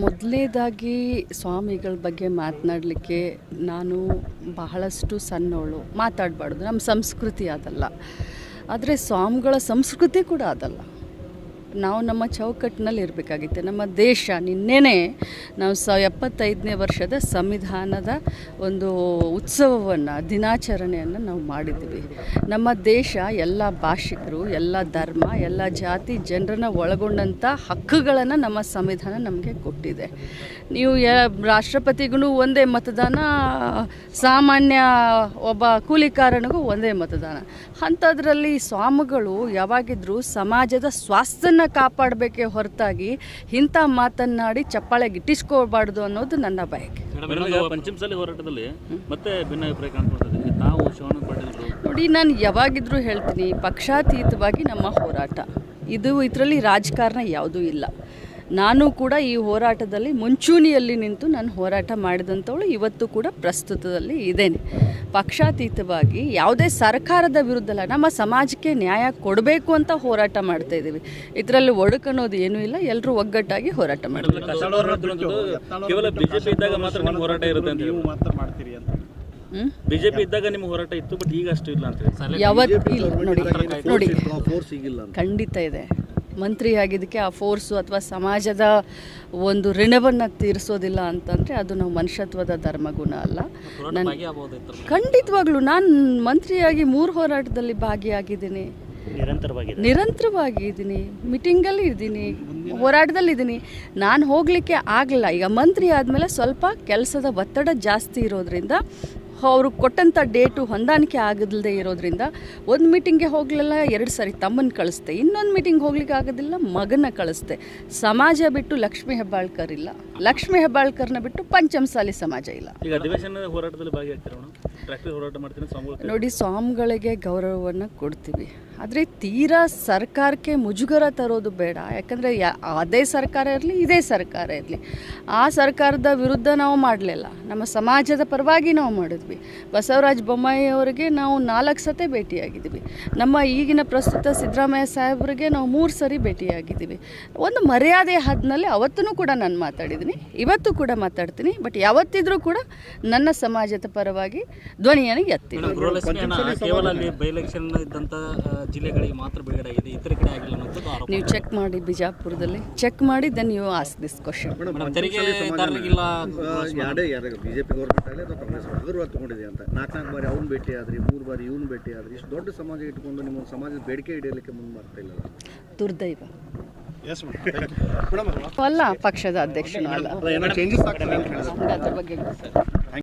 ಮೊದಲನೇದಾಗಿ ಸ್ವಾಮಿಗಳ ಬಗ್ಗೆ ಮಾತನಾಡಲಿಕ್ಕೆ ನಾನು ಬಹಳಷ್ಟು ಸಣ್ಣವಳು. ಮಾತಾಡಬಾರ್ದು. ನಮ್ಮ ಸಂಸ್ಕೃತಿ ಅದಲ್ಲ. ಆದರೆ ಸ್ವಾಮಿಗಳ ಸಂಸ್ಕೃತಿ ಕೂಡ ಅದಲ್ಲ. ನಾವು ನಮ್ಮ ಚೌಕಟ್ಟಿನಲ್ಲಿ ಇರಬೇಕಾಗಿತ್ತು. ನಮ್ಮ ದೇಶ ನಿನ್ನೆನೇ ನಾವು ಸ ಎಪ್ಪತ್ತೈದನೇ ವರ್ಷದ ಸಂವಿಧಾನದ ಒಂದು ಉತ್ಸವವನ್ನು, ದಿನಾಚರಣೆಯನ್ನು ನಾವು ಮಾಡಿದ್ದೀವಿ. ನಮ್ಮ ದೇಶ ಎಲ್ಲ ಭಾಷಿಕರು, ಎಲ್ಲ ಧರ್ಮ, ಎಲ್ಲ ಜಾತಿ ಜನರನ್ನ ಒಳಗೊಂಡಂಥ ಹಕ್ಕುಗಳನ್ನು ನಮ್ಮ ಸಂವಿಧಾನ ನಮಗೆ ಕೊಟ್ಟಿದೆ. ನೀವು ಯ, ರಾಷ್ಟ್ರಪತಿಗೂ ಒಂದೇ ಮತದಾನ, ಸಾಮಾನ್ಯ ಒಬ್ಬ ಕೂಲಿಕಾರನಿಗೂ ಒಂದೇ ಮತದಾನ. ಅಂಥದ್ರಲ್ಲಿ ಸ್ವಾಮಿಗಳು ಯಾವಾಗಿದ್ರೂ ಸಮಾಜದ ಸ್ವಾಸ್ಥ್ಯನ ಕಾಪಾಡಬೇಕೆ ಹೊರತಾಗಿ ಇಂಥ ಮಾತನ್ನಾಡಿ ಚಪ್ಪಾಳೆ ಗಿಟ್ಟಿಸ್ಕೋಬಾರ್ದು ಅನ್ನೋದು ನನ್ನ ಬಯಕೆ. ಮೇಡಮ್ ಈಗ ಪಂಚಮಸಾಲಿ ಹೋರಾಟದಲ್ಲಿ ಮತ್ತೆ ಭಿನ್ನಾಭಿಪ್ರಾಯ ಕಾಣ್ಕೊಳ್ತದೆ ತಾವು ಶ್ರವಣ ಪಾಟೀಲ್ರು ನೋಡಿ ನಾನು ಯಾವಾಗಿದ್ರೂ ಹೇಳ್ತೀನಿ ಪಕ್ಷಾತೀತವಾಗಿ ನಮ್ಮ ಹೋರಾಟ. ಇದು ಇದರಲ್ಲಿ ರಾಜಕಾರಣ ಯಾವುದೂ ಇಲ್ಲ. ನಾನು ಕೂಡ ಈ ಹೋರಾಟದಲ್ಲಿ ಮುಂಚೂಣಿಯಲ್ಲಿ ನಿಂತು ನಾನು ಹೋರಾಟ ಮಾಡಿದಂಥವಳು ಇವತ್ತು ಕೂಡ ಪ್ರಸ್ತುತದಲ್ಲಿ ಇದ್ದೇನೆ ಪಕ್ಷಾತೀತವಾಗಿ ಯಾವುದೇ ಸರ್ಕಾರದ ವಿರುದ್ಧ ಅಲ್ಲ ನಮ್ಮ ಸಮಾಜಕ್ಕೆ ನ್ಯಾಯ ಕೊಡಬೇಕು ಅಂತ ಹೋರಾಟ ಮಾಡ್ತಾ ಇದ್ದೀವಿ. ಇದರಲ್ಲಿ ಒಡಕನ್ನೋದು ಏನೂ ಇಲ್ಲ ಎಲ್ಲರೂ ಒಗ್ಗಟ್ಟಾಗಿ ಹೋರಾಟ ಮಾಡ್ತೀವಿ. ಕೇವಲ ಬಿಜೆಪಿ ಇದ್ದಾಗ ಮಾತ್ರ ನಿಮ್ಮ ಹೋರಾಟ ಇರುತ್ತೆ ಅಂತ ನೀವು ಮಾತ್ರ ಮಾಡ್ತೀರಿ ಅಂತ. ಬಿಜೆಪಿ ಇದ್ದಾಗ ನಿಮ್ಮ ಹೋರಾಟ ಇತ್ತು ಬಟ್ ಈಗ ಅಷ್ಟು ಇಲ್ಲ ಅಂತ ಹೇಳಿ. ಯಾವತ್ತು ನೋಡಿ ನೋಡಿ. ಖಂಡಿತ ಇದೆ. ಮಂತ್ರಿ ಆಗಿದ್ದಕ್ಕೆ ಆ ಫೋರ್ಸು ಅಥವಾ ಸಮಾಜದ ಒಂದು ಋಣವನ್ನು ತೀರಿಸೋದಿಲ್ಲ ಅಂತಂದರೆ ಅದು ನಾವು ಮನುಷ್ಯತ್ವದ ಧರ್ಮಗುಣ ಅಲ್ಲ. ನನ್ನ ಖಂಡಿತವಾಗ್ಲೂ ನಾನು ಮಂತ್ರಿಯಾಗಿ ಮೂರು ಹೋರಾಟದಲ್ಲಿ ಭಾಗಿಯಾಗಿದ್ದೀನಿ. ನಿರಂತರವಾಗಿ ಇದ್ದೀನಿ. ಮೀಟಿಂಗಲ್ಲಿ ಇದ್ದೀನಿ. ಹೋರಾಟದಲ್ಲಿ ಇದ್ದೀನಿ. ನಾನು ಹೋಗಲಿಕ್ಕೆ ಆಗಲಿಲ್ಲ. ಈಗ ಮಂತ್ರಿ ಆದಮೇಲೆ ಸ್ವಲ್ಪ ಕೆಲಸದ ಒತ್ತಡ ಜಾಸ್ತಿ ಇರೋದ್ರಿಂದ ಅವರು ಕೊಟ್ಟಂಥ ಡೇಟು ಹೊಂದಾಣಿಕೆ ಆಗದಲ್ಲದೆ ಇರೋದ್ರಿಂದ ಒಂದು ಮೀಟಿಂಗ್ಗೆ ಹೋಗಲಿಲ್ಲ ಎರಡು ಸಾರಿ ತಮ್ಮನ್ನು ಕಳಿಸ್ತೆ ಇನ್ನೊಂದು ಮೀಟಿಂಗ್ ಹೋಗ್ಲಿಕ್ಕೆ ಆಗೋದಿಲ್ಲ ಮಗನ ಕಳಿಸ್ತೆ ಸಮಾಜ ಬಿಟ್ಟು ಲಕ್ಷ್ಮೀ ಹೆಬ್ಬಾಳ್ಕರ್ ಇಲ್ಲ. ಲಕ್ಷ್ಮೀ ಹೆಬ್ಬಾಳ್ಕರ್ನ ಬಿಟ್ಟು ಪಂಚಮಸಾಲಿ ಸಮಾಜ ಇಲ್ಲ. ಈಗ ಅಧಿವೇಶನ ಹೋರಾಟದಲ್ಲಿ ಭಾಗಿಯಾಗ್ತೀರ ಮೇಡಮ್ ಟ್ರ್ಯಾಕ್ಟರ್ ಹೋರಾಟ ಮಾಡ್ತೀನಿ ಸ್ವಾಮಿಗಳು ನೋಡಿ ಸ್ವಾಮಿಗಳಿಗೆ ಗೌರವವನ್ನು ಕೊಡ್ತೀವಿ. ಆದರೆ ತೀರಾ ಸರ್ಕಾರಕ್ಕೆ ಮುಜುಗರ ತರೋದು ಬೇಡ. ಯಾಕಂದರೆ ಯಾ ಅದೇ ಸರ್ಕಾರ ಇರಲಿ ಇದೇ ಸರ್ಕಾರ ಇರಲಿ. ಆ ಸರ್ಕಾರದ ವಿರುದ್ಧ ನಾವು ಮಾಡಲಿಲ್ಲ. ನಮ್ಮ ಸಮಾಜದ ಪರವಾಗಿ ನಾವು ಮಾಡಿದ್ವಿ ಬಸವರಾಜ ಬೊಮ್ಮಾಯಿ ಅವರಿಗೆ ನಾವು ನಾಲ್ಕು ಸತೆ ಭೇಟಿಯಾಗಿದ್ದೀವಿ. ನಮ್ಮ ಈಗಿನ ಪ್ರಸ್ತುತ ಸಿದ್ದರಾಮಯ್ಯ ಸಾಹೇಬರಿಗೆ ನಾವು ಮೂರು ಸರಿ ಭೇಟಿಯಾಗಿದ್ದೀವಿ. ಒಂದು ಮರ್ಯಾದೆ ಹದ್ನಲ್ಲಿ ಅವತ್ತೂ ಕೂಡ ನಾನು ಮಾತಾಡಿದ್ದೀನಿ. ಇವತ್ತು ಕೂಡ ಮಾತಾಡ್ತೀನಿ. ಬಟ್ ಯಾವತ್ತಿದ್ರೂ ಕೂಡ ನನ್ನ ಸಮಾಜದ ಪರವಾಗಿ ಧ್ವನಿಯನ್ನು ಎತ್ತೀನಿ ಇದ್ದಂಥ ಜಿಲ್ಲೆಗಳಿಗೆ ಮಾತ್ರ ಬಿಡುಗಡೆ ಆಗಿದೆ ಇತರ ಕಡೆ ನೀವು ಚೆಕ್ ಮಾಡಿ ಬಿಜಾಪುರದಲ್ಲಿ. ಚೆಕ್ ಮಾಡಿ then you ask this question madam, ತೆರಿಗೆದಾರರಿಗಿಲ್ಲ ಯಾರೇ ಯಾರು ಬಿಜೆಪಿ ಗೌರ್ಮೆಂಟ್ ಆಗಲಿ ಅಥವಾ ಕಾಂಗ್ರೆಸ್ ಅಗರ್ವಾಲ್ ತಗೊಂಡಿದೆ ಅಂತ. ನಾಲ್ಕು ನಾಲ್ಕು ಬಾರಿ ಅವ್ನು ಭೇಟಿ ಆದ್ರಿ ಮೂರು ಬಾರಿ ಇವ್ನು ಭೇಟಿ ಆದ್ರಿ ಇಷ್ಟು ದೊಡ್ಡ ಸಮಾಜ ಇಟ್ಕೊಂಡು ನಿಮ್ಮ ಸಮಾಜದ ಬೇಡಿಕೆ ಇಡಲಿಕ್ಕೆ ಮುಂದೆ ಬರ್ತಾ ಇಲ್ಲ ದುರ್ದೈವ. ಅಲ್ಲ ಪಕ್ಷದ ಅಧ್ಯಕ್ಷನು ಅಲ್ಲ. ಏನೋ ಚೇಂಜಸ್ ಆಗ್ತದೆ ಅಂತ ಹೇಳಿದ್ರು. ಅದ್ರ ಬಗ್ಗೆ.